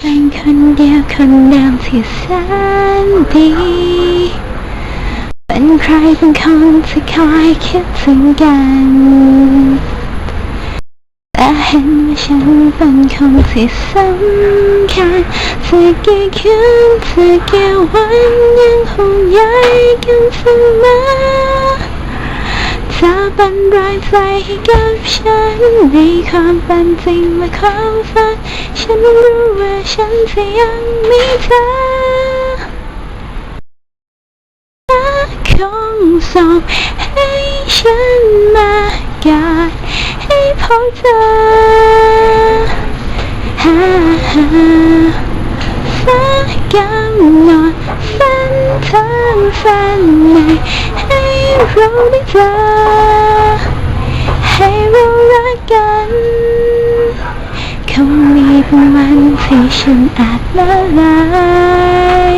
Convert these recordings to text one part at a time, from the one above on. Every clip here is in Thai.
เป็นคนเดียวคนเดียวที่แสนดี เป็นใครเป็นคนที่คอยคิดถึงกัน แต่เห็นว่าฉันเป็นคนที่สำคัญจะกี่คืนจะกี่วันยังคงใยกันเสมอ จะเป็นแรงใจให้กับฉัน ในความเป็นจริงและความฝัน ฉันรู้ว่าฉันจะยังมีเธอคงส่งให้ฉันมากอดให้พบเธอฮ่าฮ่าสักกำหนดเส้นทางฝันใหม่ เราได้เจอให้เรารักกันคงมีบางวันที่ฉันอาจละลาย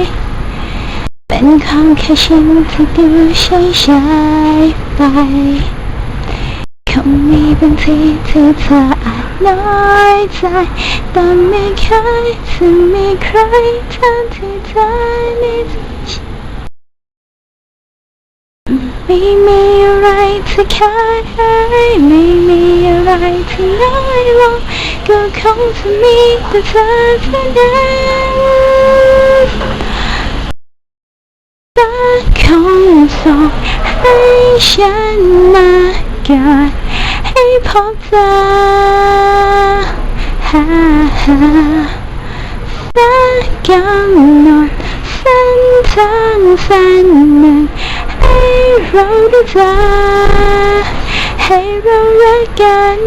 เป็นของแค่ฉันที่ดูใช่ใช่ไปคงมีบางทีที่เธออาจน้อยใจแต่ไม่เคยจะมีใครเท่าที่เธอในใจฉัน ไม่มีอะไรที่คายไม่มีอะไรที่น้อยลงก็คงจะมีแต่เธอเท่านั้นและคงส่งให้ฉันมากอดให้พบเธอฮ่าฮ่าและกำหนดเส้นทางฝันหนึ่ง เราได้เจอให้เรารักกัน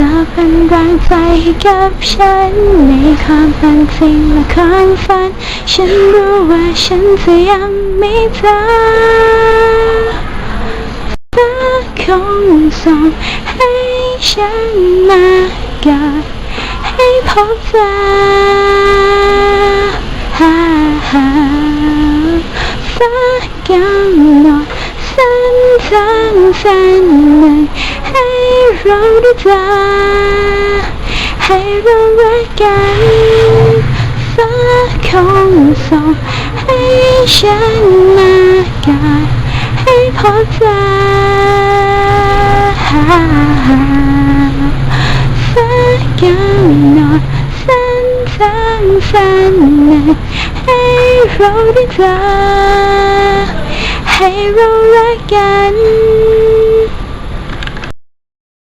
จะเป็นแรงใจให้กับฉัน ในความเป็นจริงและความฝัน ฉันรู้ว่าฉันจะยังมีเธอเธอคงส่งให้ฉันมากอดให้พบเธอฮ่าฮ่า สักกำหนดเส้นทางฝันหนึ่งให้เราได้เจอให้เรารักกันฟ้าคงส่งให้ฉันมากอดให้พบเธอฮ่าฮ่าฟ้ากำหนดเส้นทางฝันหนึ่งให้เราได้เจอให้เรารักกัน